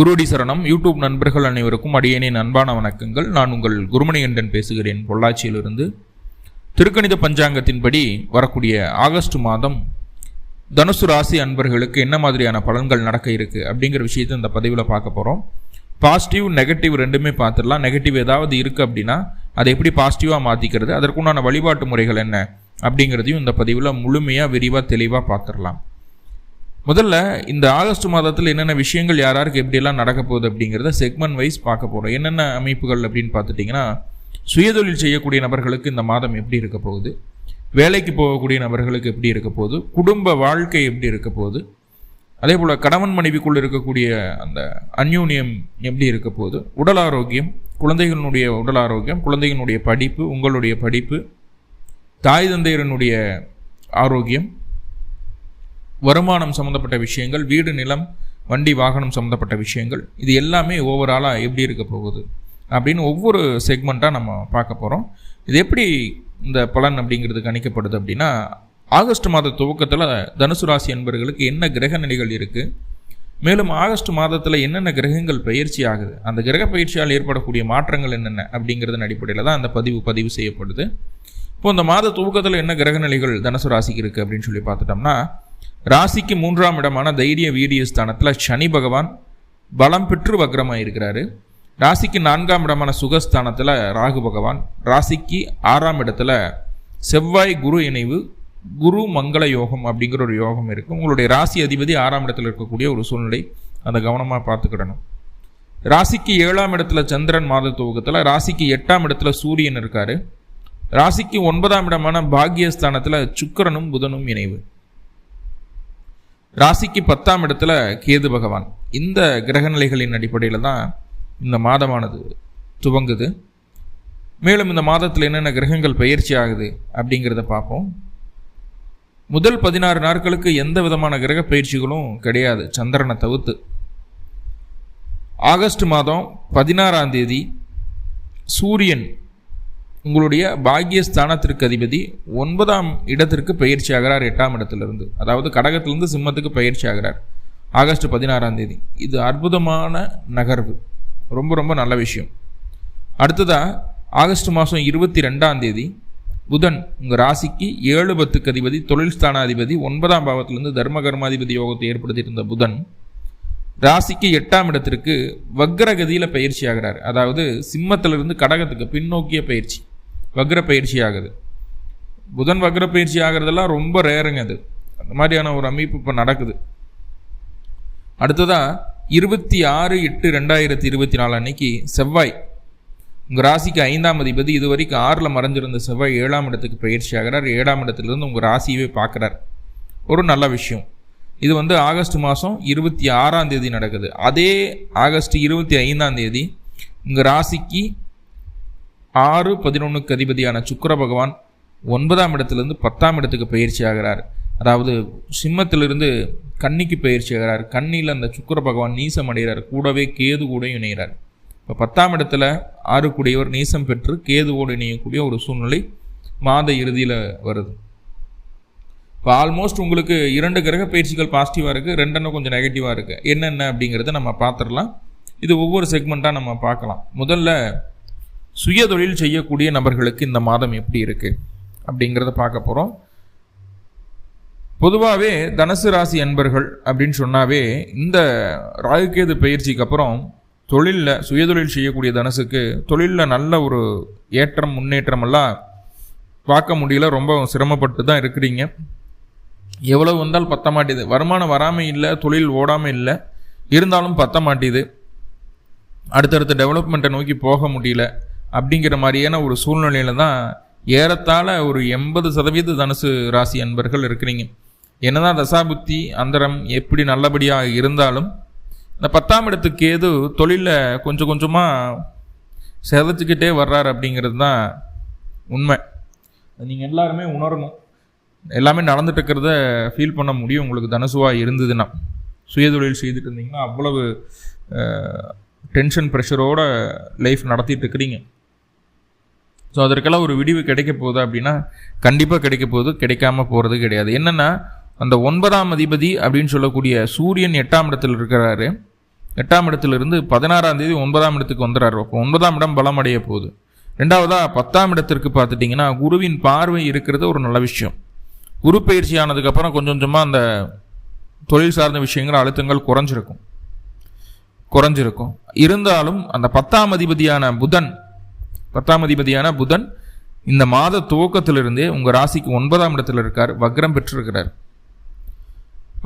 குருடி சரணம். யூடியூப் நண்பர்கள் அனைவருக்கும் அடியேனின் அன்பான வணக்கங்கள். நான் உங்கள் குருமணிகண்டன் பேசுகிறேன் பொள்ளாச்சியிலிருந்து. திருக்கணித பஞ்சாங்கத்தின்படி வரக்கூடிய ஆகஸ்ட் மாதம் தனுசு ராசி அன்பர்களுக்கு என்ன மாதிரியான பலன்கள் நடக்க இருக்குது அப்படிங்கிற விஷயத்தை இந்த பதிவில் பார்க்க போகிறோம் பாசிட்டிவ் நெகட்டிவ் ரெண்டுமே பார்த்துடலாம். நெகட்டிவ் ஏதாவது இருக்குது அப்படின்னா அதை எப்படி பாசிட்டிவாக மாற்றிக்கிறது அதற்குண்டான வழிபாட்டு முறைகள் என்ன அப்படிங்கிறதையும் இந்த பதிவில் முழுமையாக விரிவாக தெளிவாக பார்த்துடலாம். முதல்ல இந்த ஆகஸ்ட் மாதத்தில் என்னென்ன விஷயங்கள் யார் யாருக்கு எப்படியெல்லாம் நடக்க போகுது அப்படிங்கிறத செக்மெண்ட் வைஸ் பார்க்க போகிறோம் என்னென்ன அமைப்புகள் அப்படின்னு பார்த்துட்டிங்கன்னா சுயதொழில் செய்யக்கூடிய நபர்களுக்கு இந்த மாதம் எப்படி இருக்க போகுது? வேலைக்கு போகக்கூடிய நபர்களுக்கு எப்படி இருக்க போகுது? குடும்ப வாழ்க்கை எப்படி இருக்க போகுது? அதே போல் கணவன் மனைவிக்குள் இருக்கக்கூடிய அந்த அந்யூன்யம் எப்படி இருக்க போகுது? உடல் ஆரோக்கியம் குழந்தைகளுடைய உடல் ஆரோக்கியம் குழந்தைகளுடைய படிப்பு உங்களுடைய படிப்பு தாய் தந்தையரனுடைய ஆரோக்கியம் வருமானம் சம்மந்தப்பட்ட விஷயங்கள் வீடு நிலம் வண்டி வாகனம் சம்மந்தப்பட்ட விஷயங்கள் இது எல்லாமே ஓவராலாக எப்படி இருக்க போகுது அப்படின்னு ஒவ்வொரு செக்மெண்ட்டாக நம்ம பார்க்க போகிறோம் இது எப்படி இந்த பலன் அப்படிங்கிறது கணிக்கப்படுது அப்படின்னா ஆகஸ்ட் மாத துவக்கத்தில் தனுசு ராசி என்பவர்களுக்கு என்ன கிரக நிலைகள் இருக்குது மேலும் ஆகஸ்ட் மாதத்தில் என்னென்ன கிரகங்கள் பயிற்சி ஆகுது அந்த கிரக பயிற்சியால் ஏற்படக்கூடிய மாற்றங்கள் என்னென்ன அப்படிங்கிறதன் அடிப்படையில் தான் அந்த பதிவு பதிவு செய்யப்படுது. இப்போ இந்த மாத துவக்கத்தில் என்ன கிரக நிலைகள் தனுசு ராசிக்கு இருக்குது அப்படின்னு சொல்லி பார்த்துட்டோம்னா ராசிக்கு மூன்றாம் இடமான தைரிய வீரிய ஸ்தானத்தில் சனி பகவான் பலம் பெற்று வக்ரமாக இருக்கிறாரு. ராசிக்கு நான்காம் இடமான சுகஸ்தானத்தில் ராகு பகவான். ராசிக்கு ஆறாம் இடத்துல செவ்வாய் குரு இணைவு குரு மங்கள யோகம் அப்படிங்கிற ஒரு யோகம் இருக்குது உங்களுடைய ராசி அதிபதி ஆறாம் இடத்துல இருக்கக்கூடிய ஒரு சூழ்நிலை அதை கவனமாக பார்த்துக்கிடணும். ராசிக்கு ஏழாம் இடத்துல சந்திரன் மாத துவக்கத்தில் ராசிக்கு எட்டாம் இடத்துல சூரியன் இருக்கார். ராசிக்கு ஒன்பதாம் இடமான பாக்யஸ்தானத்தில் சுக்கரனும் புதனும் இணைவு. ராசிக்கு பத்தாம் இடத்துல கேது பகவான். இந்த கிரகநிலைகளின் அடிப்படையில் தான் இந்த மாதமானது துவங்குது. மேலும் இந்த மாதத்தில் என்னென்ன கிரகங்கள் பயிற்சி ஆகுது அப்படிங்கிறத பார்ப்போம். முதல் பதினாறு நாட்களுக்கு எந்த விதமான கிரக பயிற்சிகளும் கிடையாது. சந்திரனை தவிர்த்து. ஆகஸ்ட் மாதம் பதினாறாம் தேதி சூரியன் உங்களுடைய பாக்கியஸ்தானத்திற்கு அதிபதி ஒன்பதாம் இடத்திற்கு பயிற்சி ஆகிறார் எட்டாம் இடத்திலிருந்து. அதாவது கடகத்திலிருந்து சிம்மத்துக்கு பயிற்சி ஆகிறார். ஆகஸ்ட் பதினாறாம் தேதி. இது அற்புதமான நகர்வு. ரொம்ப ரொம்ப நல்ல விஷயம். அடுத்ததாக ஆகஸ்ட் மாதம் இருபத்தி ரெண்டாம் தேதி புதன் உங்கள் ராசிக்கு ஏழு பத்துக்கு அதிபதி தொழில் ஸ்தானாதிபதி ஒன்பதாம் பாவத்திலிருந்து தர்ம கர்மாதிபதி யோகத்தை ஏற்படுத்தியிருந்த புதன் ராசிக்கு எட்டாம் இடத்திற்கு வக்ரகதியில் பயிற்சி ஆகிறார். அதாவது சிம்மத்திலிருந்து கடகத்துக்கு பின்னோக்கிய பயிற்சி. வக்ர பயிற்சி ஆகுது புதன் வக்ர பயிற்சி ஆகிறதெல்லாம் ரொம்ப ரேருங்க அது. அந்த மாதிரியான ஒரு அமைப்பு இப்போ நடக்குது. அடுத்ததாக இருபத்தி ஆறு எட்டு ரெண்டாயிரத்தி இருபத்தி நாலு அன்னைக்கு செவ்வாய். உங்கள் ராசிக்கு ஐந்தாம் அதிபதி இது வரைக்கும் ஆறில் மறைஞ்சிருந்த செவ்வாய் ஏழாம் இடத்துக்கு பயிற்சி ஆகிறார் ஏழாம் இடத்துலேருந்து உங்கள் ராசியவே பார்க்குறார். ஒரு நல்ல விஷயம். இது வந்து ஆகஸ்ட் மாதம் இருபத்தி ஆறாம் தேதி நடக்குது. அதே ஆகஸ்ட் இருபத்தி ஐந்தாம் தேதி உங்கள் ராசிக்கு ஆறு பதினொன்றுக்கு அதிபதியான சுக்கர பகவான் ஒன்பதாம் இடத்துலேருந்து பத்தாம் இடத்துக்கு பயிற்சி ஆகிறார். அதாவது சிம்மத்திலிருந்து கன்னிக்கு பயிற்சி ஆகிறார். கண்ணியில் அந்த சுக்கர பகவான் நீசம் அடைகிறார். கூடவே கேது கூட இணைகிறார். இப்போ பத்தாம் இடத்துல ஆறு கூடியவர் நீசம் பெற்று கேதுவோடு இணையக்கூடிய ஒரு சூழ்நிலை மாத இறுதியில் வருது. இப்போ ஆல்மோஸ்ட் உங்களுக்கு இரண்டு கிரக பயிற்சிகள் பாசிட்டிவாக இருக்குது ரெண்டெண்ணம் கொஞ்சம் நெகட்டிவாக இருக்குது என்னென்ன அப்படிங்கிறத நம்ம பார்த்துடலாம். இது ஒவ்வொரு செக்மெண்ட்டாக நம்ம பார்க்கலாம். முதல்ல சுய தொழில் செய்யக்கூடிய நபர்களுக்கு இந்த மாதம் எப்படி இருக்குது அப்படிங்கிறத பார்க்க போகிறோம் பொதுவாகவே தனுசு ராசி அன்பர்கள் அப்படின்னு சொன்னாவே இந்த ராகுகேது பயிற்சிக்கு அப்புறம் தொழிலில் சுயதொழில் செய்யக்கூடிய தனுசுக்கு தொழிலில் நல்ல ஒரு ஏற்றம் முன்னேற்றம் எல்லாம் பார்க்க முடியல. ரொம்ப சிரமப்பட்டு தான் இருக்கிறீங்க. எவ்வளவு வந்தால் பத்த மாட்டேது வருமானம் வராமல் இல்லை தொழில் ஓடாமல் இல்லை. இருந்தாலும் பத்த மாட்டேது அடுத்தடுத்த டெவலப்மெண்ட்டை நோக்கி போக முடியல. அப்படிங்கிற மாதிரியான ஒரு சூழ்நிலையில தான் ஏறத்தாழ ஒரு எண்பது சதவீத தனுசு ராசி அன்பர்கள் இருக்கிறீங்க. என்னதான் தசாபுத்தி அந்தரம் எப்படி நல்லபடியாக இருந்தாலும் இந்த பத்தாம் இடத்துக்கு ஏது தொழிலில் கொஞ்சம் கொஞ்சமாக செதைச்சிக்கிட்டே வர்றாரு அப்படிங்கிறது தான் உண்மை. நீங்கள் எல்லாருமே உணரணும். எல்லாமே நடந்துட்டு இருக்கிறத ஃபீல் பண்ண முடியும். உங்களுக்கு தனுசுவாக இருந்ததுன்னா. சுயதொழில் செய்துட்டு இருந்தீங்கன்னா அவ்வளவு டென்ஷன் ப்ரெஷரோட லைஃப் நடத்திட்டு இருக்கிறீங்க. ஸோ அதற்கெல்லாம் ஒரு விடிவு கிடைக்க போகுது அப்படின்னா கண்டிப்பாக கிடைக்க போகுது கிடைக்காம போகிறது கிடையாது. என்னென்னா அந்த ஒன்பதாம் அதிபதி அப்படின்னு சொல்லக்கூடிய சூரியன் எட்டாம் இடத்தில் இருக்கிறாரு. எட்டாம் இடத்திலிருந்து பதினாறாம் தேதி ஒன்பதாம் இடத்துக்கு வந்துடுறாரு அப்போ ஒன்பதாம் இடம் பலமடைய போகுது. ரெண்டாவதாக பத்தாம் இடத்திற்கு பார்த்துட்டிங்கன்னா குருவின் பார்வை இருக்கிறது ஒரு நல்ல விஷயம். குரு பயிற்சி ஆனதுக்கப்புறம் கொஞ்சம் கொஞ்சமாக அந்த தொழில் சார்ந்த விஷயங்கள் அழுத்தங்கள் குறைஞ்சிருக்கும். குறைஞ்சிருக்கும். இருந்தாலும் அந்த பத்தாம் அதிபதியான புதன் பத்தாம் அதிபதியான புதன் இந்த மாத துவக்கத்திலிருந்தே உங்கள் ராசிக்கு ஒன்பதாம் இடத்துல இருக்கார். வக்ரம் பெற்றிருக்கிறார்.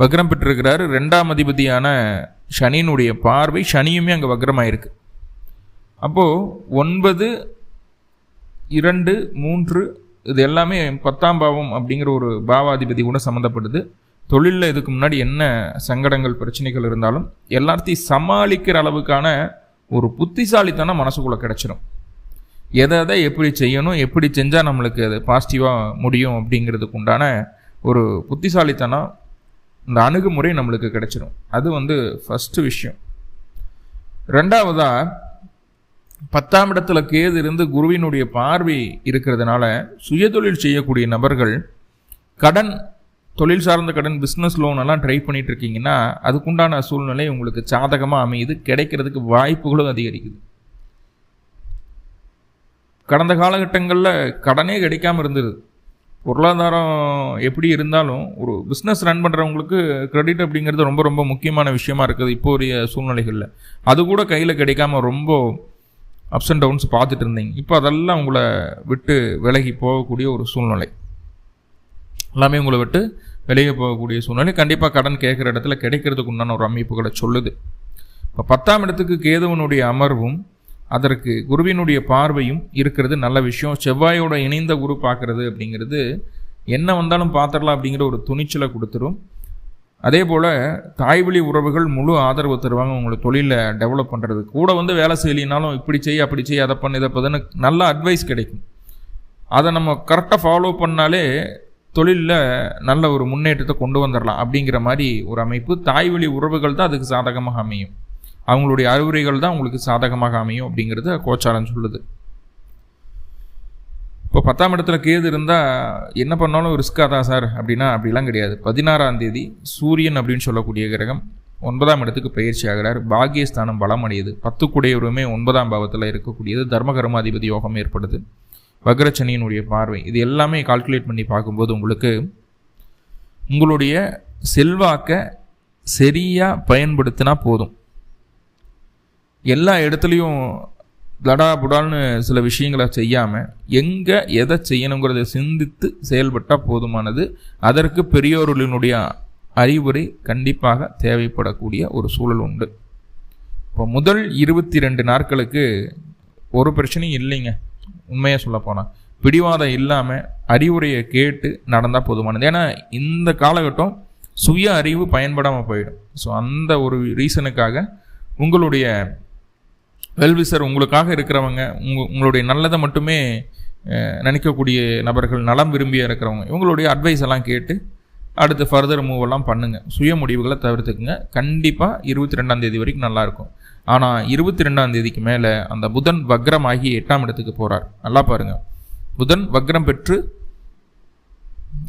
வக்ரம் பெற்றிருக்கிறார். ரெண்டாம் அதிபதியான சனியினுடைய பார்வை சனியுமே அங்கே வக்ரமாயிருக்கு. அப்போது ஒன்பது இரண்டு மூன்று இது எல்லாமே பத்தாம் பாவம் அப்படிங்கிற ஒரு பாவாதிபதி கூட சம்மந்தப்படுது தொழிலில் இதுக்கு முன்னாடி என்ன சங்கடங்கள் பிரச்சனைகள் இருந்தாலும் எல்லாத்தையும் சமாளிக்கிற அளவுக்கான ஒரு புத்திசாலித்தனம் மனசுக்குள்ளே கிடச்சிடும் எதை எதை எப்படி செய்யணும் எப்படி செஞ்சால் நம்மளுக்கு அது பாசிட்டிவாக முடியும் அப்படிங்கிறதுக்கு உண்டான ஒரு புத்திசாலித்தனம் இந்த அணுகுமுறை நம்மளுக்கு கிடைச்சிரும். அது வந்து ஃபஸ்ட்டு விஷயம். ரெண்டாவதாக பத்தாம் இடத்துல கேது இருந்து குருவினுடைய பார்வை இருக்கிறதுனால சுயதொழில் செய்யக்கூடிய நபர்கள் கடன் தொழில் சார்ந்த கடன் பிஸ்னஸ் லோன் எல்லாம் ட்ரை பண்ணிட்டு இருக்கீங்கன்னா அதுக்குண்டான சூழ்நிலை உங்களுக்கு சாதகமாக அமையுது கிடைக்கிறதுக்கு வாய்ப்புகளும் அதிகரிக்குது. கடந்த காலகட்டங்களில் கடனே கிடைக்காம இருந்தது. பொருளாதாரம் எப்படி இருந்தாலும் ஒரு பிஸ்னஸ் ரன் பண்ணுறவங்களுக்கு கிரெடிட் அப்படிங்கிறது ரொம்ப ரொம்ப முக்கியமான விஷயமா இருக்குது இப்போ உரிய சூழ்நிலைகளில். அது கூட கையில் கிடைக்காம ரொம்ப அப்ஸ் அண்ட் டவுன்ஸ் பார்த்துட்டு இருந்தீங்க. இப்போ அதெல்லாம் உங்களை விட்டு விலகி போகக்கூடிய ஒரு சூழ்நிலை. எல்லாமே உங்களை விட்டு வெளியே போகக்கூடிய சூழ்நிலை. கண்டிப்பாக கடன் கேட்குற இடத்துல கிடைக்கிறதுக்கு உண்டான ஒரு அமைப்புகளை சொல்லுது. இப்போ பத்தாம் இடத்துக்கு கேதுவனுடைய அமர்வும் அதற்கு குருவினுடைய பார்வையும் இருக்கிறது. நல்ல விஷயம். செவ்வாயோட இணைந்த குரு பார்க்குறது அப்படிங்கிறது என்ன வந்தாலும் பார்த்துடலாம் அப்படிங்கிற ஒரு துணிச்சலை கொடுத்துரும். அதே போல் தாய்வழி உறவுகள் முழு ஆதரவு தருவாங்க. உங்களை தொழிலில் டெவலப் பண்ணுறது கூட வந்து வேலை செய்யலினாலும் இப்படி செய் அப்படி செய் அதை பண்ணி இதை பண்ணுன்னு நல்ல அட்வைஸ் கிடைக்கும். அதை நம்ம கரெக்டாக ஃபாலோ பண்ணாலே தொழிலில் நல்ல ஒரு முன்னேற்றத்தை கொண்டு வந்துடலாம் அப்படிங்கிற மாதிரி ஒரு அமைப்பு. தாய்வழி உறவுகள் தான் அதுக்கு சாதகமாக அமையும். அவங்களுடைய அறிவுரைகள் தான் உங்களுக்கு சாதகமாக அமையும் அப்படிங்கிறது கோச்சாரம் சொல்லுது. இப்போ பத்தாம் இடத்துல கேது இருந்தால் என்ன பண்ணாலும் ரிஸ்க்காக தான் சார் அப்படின்னா அப்படிலாம் கிடையாது. பதினாறாம் தேதி சூரியன் அப்படின்னு சொல்லக்கூடிய கிரகம் ஒன்பதாம் இடத்துக்கு பயிற்சி ஆகிறார். பாகியஸ்தானம் பலம் அடையுது. பத்து குடையவருமே ஒன்பதாம் பாவத்தில் இருக்கக்கூடியது. தர்மகர்மாதிபதி யோகம் ஏற்படுது. வக்ரச்சனியினுடைய பார்வை இது எல்லாமே கால்குலேட் பண்ணி பார்க்கும்போது உங்களுக்கு உங்களுடைய செல்வாக்கை சரியாக பயன்படுத்தினா போதும். எல்லா இடத்துலையும் லடா புடால்னு சில விஷயங்களை செய்யாமல் எங்கே எதை செய்யணுங்கிறத சிந்தித்து செயல்பட்டால் போதுமானது. அதற்கு பெரியோர்களினுடைய அறிவுரை கண்டிப்பாக தேவைப்படக்கூடிய ஒரு சூழல் உண்டு. இப்போ முதல் இருபத்தி ரெண்டு நாட்களுக்கு ஒரு பிரச்சனையும் இல்லைங்க. உண்மையாக சொல்ல போனால் பிடிவாதம் இல்லாமல் அறிவுரையை கேட்டு நடந்தால் போதுமானது. ஏன்னா இந்த காலகட்டம் சுய அறிவு பயன்படாமல் போயிடும். ஸோ அந்த ஒரு ரீசனுக்காக உங்களுடைய வெல்விசர் உங்களுக்காக இருக்கிறவங்க உங்க உங்களுடைய நல்லதை மட்டுமே நினைக்கக்கூடிய நபர்கள் நலம் விரும்பிய இருக்கிறவங்க இவங்களுடைய அட்வைஸ் எல்லாம் கேட்டு அடுத்து ஃபர்தர் மூவ் எல்லாம் பண்ணுங்கள் சுய முடிவுகளை தவிர்த்துக்குங்க. கண்டிப்பாக இருபத்தி ரெண்டாம் தேதி வரைக்கும் நல்லாயிருக்கும் ஆனால் இருபத்தி ரெண்டாம் தேதிக்கு மேலே அந்த புதன் வக்ரம் ஆகி எட்டாம் இடத்துக்கு போகிறார் நல்லா பாருங்கள் புதன் வக்ரம் பெற்று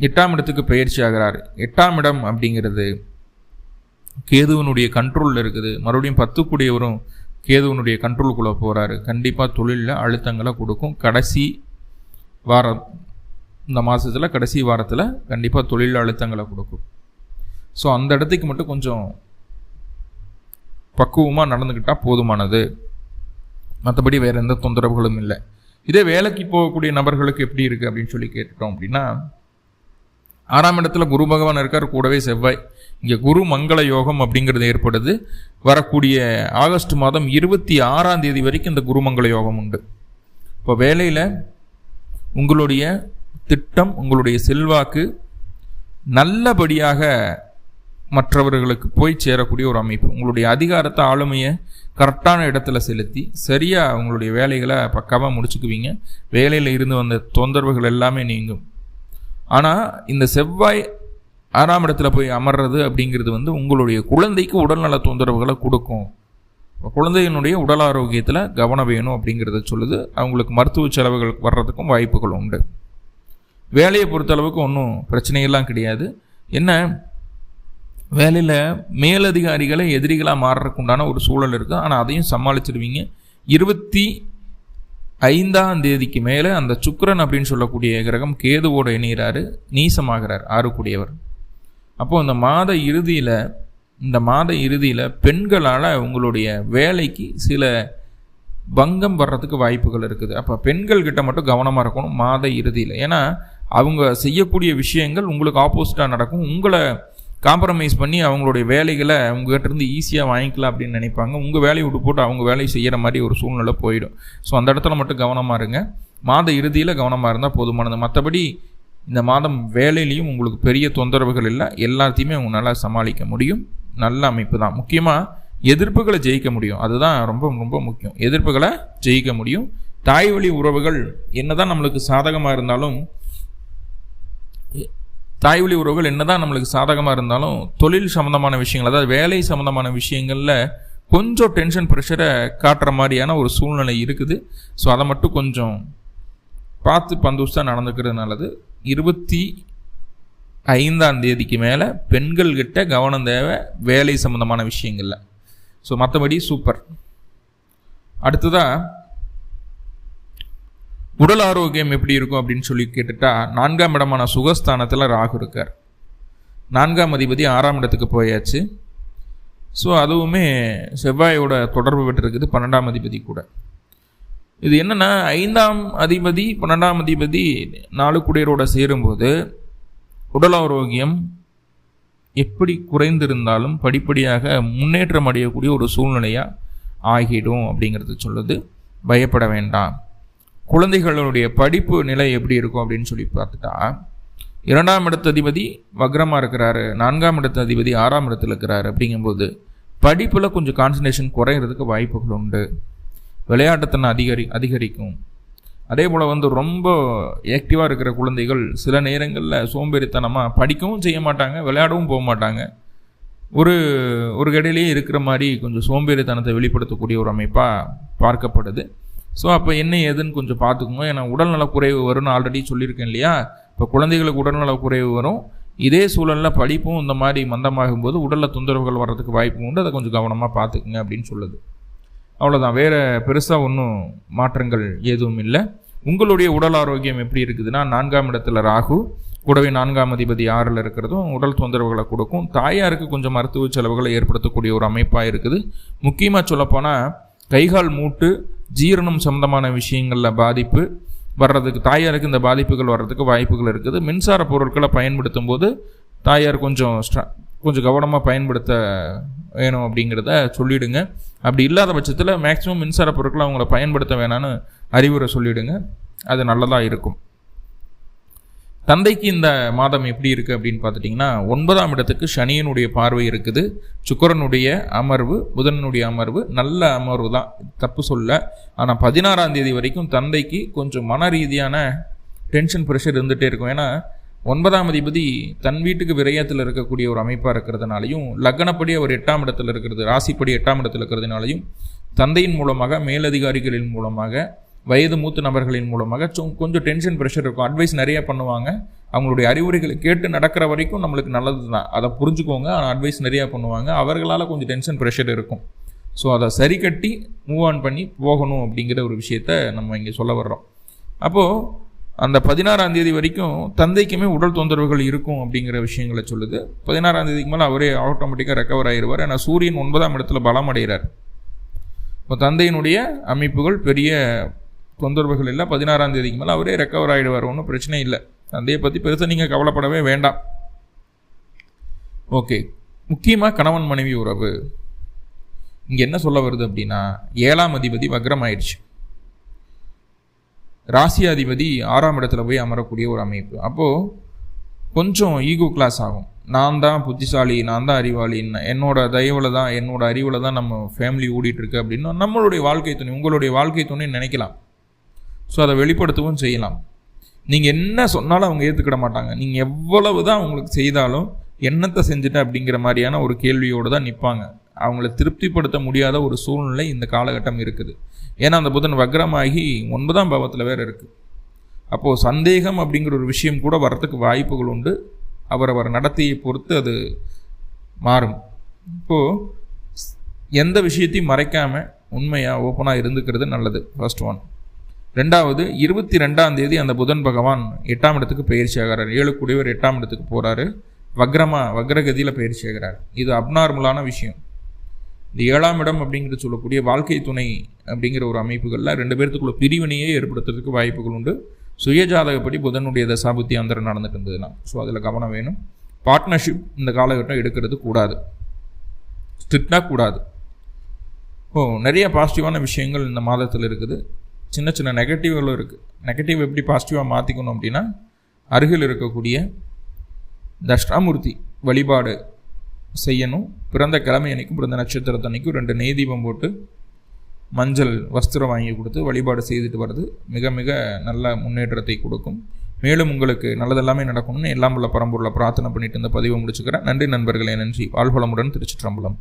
எட்டாம் இடத்துக்கு பயிற்சி ஆகிறார். எட்டாம் இடம் அப்படிங்கிறது கேதுவனுடைய கண்ட்ரோலில் இருக்குது. மறுபடியும் பத்துக்குடியவரும் கேதுவனுடைய கண்ட்ரோலுக்குள்ளே போகிறாரு கண்டிப்பாக தொழிலில் அழுத்தங்களை கொடுக்கும். கடைசி வாரம் இந்த மாதத்தில் கடைசி வாரத்தில் கண்டிப்பாக தொழில் அழுத்தங்களை கொடுக்கும். ஸோ அந்த இடத்துக்கு மட்டும் கொஞ்சம் பக்குவமாக நடந்துக்கிட்டால் போதுமானது. மற்றபடி வேறு எந்த தொந்தரவுகளும் இல்லை. இதே வேலைக்கு போகக்கூடிய நபர்களுக்கு எப்படி இருக்குது அப்படின்னு சொல்லி கேட்டுட்டோம் அப்படின்னா ஆறாம் இடத்துல குரு பகவான் இருக்கார் கூடவே செவ்வாய். இங்கே குரு மங்கள யோகம் அப்படிங்கிறது ஏற்படுது. வரக்கூடிய ஆகஸ்ட் மாதம் இருபத்தி ஆறாம் தேதி வரைக்கும் இந்த குருமங்கள யோகம் உண்டு. இப்போ வேலையில் உங்களுடைய திட்டம் உங்களுடைய செல்வாக்கு நல்லபடியாக மற்றவர்களுக்கு போய் சேரக்கூடிய ஒரு அமைப்பு. உங்களுடைய அதிகாரத்தை ஆளுமையை கரெக்டான இடத்துல செலுத்தி சரியாக உங்களுடைய வேலைகளை பக்காவாக முடிச்சுக்குவீங்க. வேலையில் இருந்து வந்த தொந்தரவுகள் எல்லாமே நீங்கும். ஆனால் இந்த செவ்வாய் ஆறாம் இடத்துல போய் அமர்றது அப்படிங்கிறது வந்து உங்களுடைய குழந்தைக்கு உடல்நல தொந்தரவுகளை கொடுக்கும். குழந்தையினுடைய உடல் ஆரோக்கியத்தில் கவனம் வேணும் அப்படிங்கிறத சொல்லுது. அவங்களுக்கு மருத்துவ செலவுகள் வர்றதுக்கும் வாய்ப்புகள் உண்டு. வேலையை பொறுத்தளவுக்கு ஒன்றும் பிரச்சனையெல்லாம் கிடையாது. என்ன? வேலையில் மேலதிகாரிகளை எதிரிகளாக மாறுறதுக்கு உண்டான ஒரு சூழல் இருக்குது ஆனால் அதையும் சமாளிச்சிடுவீங்க இருபத்தி ஐந்தாம் தேதிக்கு மேலே அந்த சுக்கரன் அப்படின்னு சொல்லக்கூடிய கிரகம் கேதுவோடு இணைகிறாரு நீசமாகிறார் ஆறுக்குடியவர். அப்போது இந்த மாத இறுதியில் இந்த மாத இறுதியில் பெண்களால் உங்களுடைய வேலைக்கு சில பங்கம் வர்றதுக்கு வாய்ப்புகள் இருக்குது. அப்போ பெண்கள் கிட்ட மட்டும் கவனமாக இருக்கணும் மாத இறுதியில். ஏன்னா அவங்க செய்யக்கூடிய விஷயங்கள் உங்களுக்கு ஆப்போசிட்டாக நடக்கும். உங்களை காம்ப்ரமைஸ் பண்ணி அவங்களுடைய வேலைகளை அவங்ககிட்ட இருந்து ஈஸியாக வாங்கிக்கலாம் அப்படின்னு நினைப்பாங்க. உங்கள் வேலையை விட்டு போட்டு அவங்க வேலையை செய்கிற மாதிரி ஒரு சூழ்நிலை போயிடும். ஸோ அந்த இடத்துல மட்டும் கவனமாக இருங்க. மாத இறுதியில் கவனமாக இருந்தால் போதுமானது. மற்றபடி இந்த மாதம் வேலையிலையும் உங்களுக்கு பெரிய தொந்தரவுகள் இல்லை. எல்லாத்தையுமே உங்களால் சமாளிக்க முடியும். நல்ல அமைப்பு தான். முக்கியமாக எதிர்ப்புகளை ஜெயிக்க முடியும். அதுதான் ரொம்ப ரொம்ப முக்கியம். எதிர்ப்புகளை ஜெயிக்க முடியும். தாய் வழி உறவுகள் என்னதான் நம்மளுக்கு சாதகமாக இருந்தாலும் தாய் வழி உறவுகள் என்னதான் நம்மளுக்கு சாதகமாக இருந்தாலும் தொழில் சம்மந்தமான விஷயங்கள் அதாவது வேலை சம்மந்தமான விஷயங்களில் கொஞ்சம் டென்ஷன் ப்ரெஷரை காட்டுற மாதிரியான ஒரு சூழ்நிலை இருக்குது. ஸோ அதை மட்டும் கொஞ்சம் பார்த்து பந்துஸ்தான் நடந்துக்கிறது நல்லது. இருபத்தி ஐந்தாம் தேதிக்கு மேலே பெண்கள்கிட்ட கவனம் தேவை வேலை சம்மந்தமான விஷயங்களில். ஸோ மற்றபடி சூப்பர் அடுத்ததாக உடல் ஆரோக்கியம் எப்படி இருக்கும் அப்படின்னு சொல்லி கேட்டுட்டா நான்காம் இடமான சுகஸ்தானத்தில் ராகு இருக்கார். நான்காம் அதிபதி ஆறாம் இடத்துக்கு போயாச்சு. ஸோ அதுவுமே செவ்வாயோட தொடர்பு பெற்றிருக்குது பன்னெண்டாம் அதிபதி கூட. இது என்னென்னா ஐந்தாம் அதிபதி பன்னெண்டாம் அதிபதி நாலு குடியரோட சேரும்போது உடல் ஆரோக்கியம் எப்படி குறைந்திருந்தாலும் படிப்படியாக முன்னேற்றம் அடையக்கூடிய ஒரு சூழ்நிலையாக ஆகிடும் அப்படிங்கிறது சொல்லுது. பயப்பட வேண்டாம். குழந்தைகளுடைய படிப்பு நிலை எப்படி இருக்கும் அப்படின்னு சொல்லி பார்த்துட்டா இரண்டாம் இடத்து அதிபதி வக்ரமாக இருக்கிறாரு நான்காம் இடத்து அதிபதி ஆறாம் இடத்துல இருக்கிறாரு அப்படிங்கும்போது படிப்பில் கொஞ்சம் கான்சன்ட்ரேஷன் குறையிறதுக்கு வாய்ப்புகள் உண்டு. விளையாட்டுத்தனை அதிகரி அதிகரிக்கும். அதே போல் வந்து ரொம்ப ஆக்டிவாக இருக்கிற குழந்தைகள் சில நேரங்களில் சோம்பேறித்தனமாக படிக்கவும் செய்ய மாட்டாங்க விளையாடவும் போக மாட்டாங்க. ஒரு ஒரு கடையிலேயே இருக்கிற மாதிரி கொஞ்சம் சோம்பேறித்தனத்தை வெளிப்படுத்தக்கூடிய ஒரு அமைப்பாக பார்க்கப்படுது. ஸோ அப்போ என்ன ஏதுன்னு கொஞ்சம் பார்த்துக்கோங்க. ஏன்னா உடல்நலக் குறைவு வரும்னு ஆல்ரெடி சொல்லியிருக்கேன் இல்லையா? இப்போ குழந்தைகளுக்கு உடல்நலக் குறைவு வரும். இதே சூழலில் படிப்பும் இந்த மாதிரி மந்தமாகும் போது உடலில் தொந்தரவுகள் வர்றதுக்கு வாய்ப்பு உண்டு. அதை கொஞ்சம் கவனமாக பார்த்துக்குங்க அப்படின்னு சொல்லுது. அவ்வளோதான் வேறு பெருசாக ஒன்றும் மாற்றங்கள் எதுவும் இல்லை. உங்களுடைய உடல் ஆரோக்கியம் எப்படி இருக்குதுன்னா நான்காம் இடத்துல ராகு கூடவே நான்காம் அதிபதி ஆறில் இருக்கிறதும் உடல் தொந்தரவுகளை கொடுக்கும். தாயாருக்கு கொஞ்சம் மருத்துவ செலவுகளை ஏற்படுத்தக்கூடிய ஒரு அமைப்பாக இருக்குது. முக்கியமாக சொல்லப்போனால் கைகால் மூட்டு ஜீரணம் சம்பந்தமான விஷயங்களில் பாதிப்பு வர்றதுக்கு தாயாருக்கு இந்த பாதிப்புகள் வர்றதுக்கு வாய்ப்புகள் இருக்குது. மின்சார பொருட்களை பயன்படுத்தும் போது தாயார் கொஞ்சம் கொஞ்சம் கவனமாக பயன்படுத்த வேணும் அப்படிங்கிறத சொல்லிவிடுங்க அப்படி இல்லாத பட்சத்தில் மேக்ஸிமம் மின்சார பொருட்களை அவங்கள பயன்படுத்த வேணான்னு அறிவுரை சொல்லிவிடுங்க அது நல்லதாக இருக்கும். தந்தைக்கு இந்த மாதம் எப்படி இருக்குது அப்படின்னு பார்த்துட்டிங்கன்னா ஒன்பதாம் இடத்துக்கு சனியனுடைய பார்வை இருக்குது. சுக்கரனுடைய அமர்வு புதனுடைய அமர்வு நல்ல அமர்வு தான். தப்பு சொல்ல. ஆனால் பதினாறாம் தேதி வரைக்கும் தந்தைக்கு கொஞ்சம் மன ரீதியான டென்ஷன் ப்ரெஷர் இருந்துகிட்டே இருக்கும். ஏன்னா ஒன்பதாம் அதிபதி தன் வீட்டுக்கு விரயத்தில் இருக்கக்கூடிய ஒரு அமைப்பாக இருக்கிறதுனாலையும் லக்னப்படி அவர் எட்டாம் இடத்துல இருக்கிறது ராசிப்படி எட்டாம் இடத்துல இருக்கிறதுனாலையும் தந்தையின் மூலமாக மேலதிகாரிகளின் மூலமாக வயது மூத்த நபர்களின் மூலமாக கொஞ்சம் டென்ஷன் ப்ரெஷர் இருக்கும். அட்வைஸ் நிறைய பண்ணுவாங்க. அவங்களுடைய அறிவுரைகளை கேட்டு நடக்கிற வரைக்கும் நம்மளுக்கு நல்லது தான் அதை புரிஞ்சுக்கோங்க. ஆனால் அட்வைஸ் நிறையா பண்ணுவாங்க. அவர்களால் கொஞ்சம் டென்ஷன் ப்ரெஷர் இருக்கும். ஸோ அதை சரி கட்டி மூவ் ஆன் பண்ணி போகணும் அப்படிங்கிற ஒரு விஷயத்த நம்ம இங்கே சொல்ல வர்றோம். அப்போது அந்த பதினாறாம் தேதி வரைக்கும் தந்தைக்குமே உடல் தொந்தரவுகள் இருக்கும் அப்படிங்கிற விஷயங்களை சொல்லுது. பதினாறாம் தேதிக்கு மேலே அவரே ஆட்டோமேட்டிக்காக ரெக்கவர் ஆகிடுவார் ஏன்னா சூரியன் ஒன்பதாம் இடத்துல பலம் அடைகிறார். இப்போ தந்தையினுடைய அமைப்புகள் பெரிய தொந்தரவுகள் இல்லை பதினாறாம் தேதிக்கு மேலே அவரே ரெக்கவர் ஆகிடுவார் ஒன்றும் பிரச்சனை இல்லை. தந்தையை பற்றி பெருசாக நீங்கள் கவலைப்படவே வேண்டாம். ஓகே முக்கியமாக கணவன் மனைவி உறவு. இங்கே என்ன சொல்ல வருது அப்படின்னா ஏழாம் அதிபதி வக்ரம் ஆயிடுச்சு. ராசியாதிபதி ஆறாம் இடத்துல போய் அமரக்கூடிய ஒரு அமைப்பு. அப்போது கொஞ்சம் ஈகோ கிளாஸ் ஆகும். நான் தான் புத்திசாலி நான் தான் அறிவாளி என்னோட தயவில் தான் என்னோட அறிவில் தான் நம்ம ஃபேமிலி ஓடிட்டுருக்கு அப்படின்னா நம்மளுடைய வாழ்க்கை துணை உங்களுடைய வாழ்க்கை துணை நினைக்கலாம். ஸோ அதை வெளிப்படுத்தவும் செய்யலாம். நீங்கள் என்ன சொன்னாலும் அவங்க ஏற்றுக்கிட மாட்டாங்க. நீங்கள் எவ்வளவு தான் அவங்களுக்கு செய்தாலும் என்னத்தை செஞ்சுட்ட அப்படிங்கிற மாதிரியான ஒரு கேள்வியோடு தான் நிற்பாங்க அவங்கள திருப்திப்படுத்த முடியாத ஒரு சூழ்நிலை இந்த காலகட்டம் இருக்குது. ஏன்னா அந்த புதன் வக்ரமாகி ஒன்பதாம் பாவத்தில் வேறு இருக்குது அப்போது சந்தேகம் அப்படிங்கிற ஒரு விஷயம் கூட வரத்துக்கு வாய்ப்புகள் உண்டு. அவரவர் நடத்தையை பொறுத்து அது மாறும். இப்போது எந்த விஷயத்தையும் மறைக்காமல் உண்மையாக ஓப்பனாக இருந்துக்கிறது நல்லது. ஃபர்ஸ்ட் ஒன் ரெண்டாவது இருபத்தி ரெண்டாம் தேதி அந்த புதன் பகவான் எட்டாம் இடத்துக்கு பயிற்சி ஆகிறார். ஏழு குடிவர் எட்டாம் இடத்துக்கு போகிறாரு வக்ரமா வக்ரகதியில் பயிற்சி ஆகிறார். இது அப்நார்மலான விஷயம். இந்த ஏழாம் இடம் அப்படிங்கிறது சொல்லக்கூடிய வாழ்க்கை துணை அப்படிங்கிற ஒரு அமைப்புகளில் ரெண்டு பேர்த்துக்குள்ள பிரிவினையே ஏற்படுத்துறதுக்கு வாய்ப்புகள் உண்டு. சுயஜாதகப்படி புதனுடைய தசாபுத்தி அந்தரம் நடந்துட்டு இருந்ததுன்னா ஸோ அதில் கவனம் வேணும். பார்ட்னர்ஷிப் இந்த காலகட்டம் எடுக்கிறது கூடாது. ஸ்ட்ரிக்டாக கூடாது. ஓ நிறைய பாசிட்டிவான விஷயங்கள் இந்த மாதத்தில் இருக்குது. சின்ன சின்ன நெகட்டிவ்களும் இருக்குது நெகட்டிவ் எப்படி பாசிட்டிவாக மாற்றிக்கணும் அப்படின்னா அருகில் இருக்கக்கூடிய தஷ்டாமூர்த்தி வழிபாடு செய்யணும். பிறந்த கிழமை அன்னைக்கும் பிறந்த நட்சத்திரத்தன்னைக்கும் ரெண்டு நெய் தீபம் போட்டு மஞ்சள் வஸ்திரம் வாங்கி கொடுத்து வழிபாடு செய்துட்டு வர்றது மிக மிக நல்ல முன்னேற்றத்தை கொடுக்கும். மேலும் உங்களுக்கு நல்லதெல்லாமே நடக்கணும்னு எல்லாம் உள்ள பரம்பூரில் பிரார்த்தனை பண்ணிட்டு இந்த பதிவை முடிச்சுக்கிறேன். நன்றி நண்பர்களே நன்றி. வாழ்வளமுடன் திருச்சிற்றம்பலம்.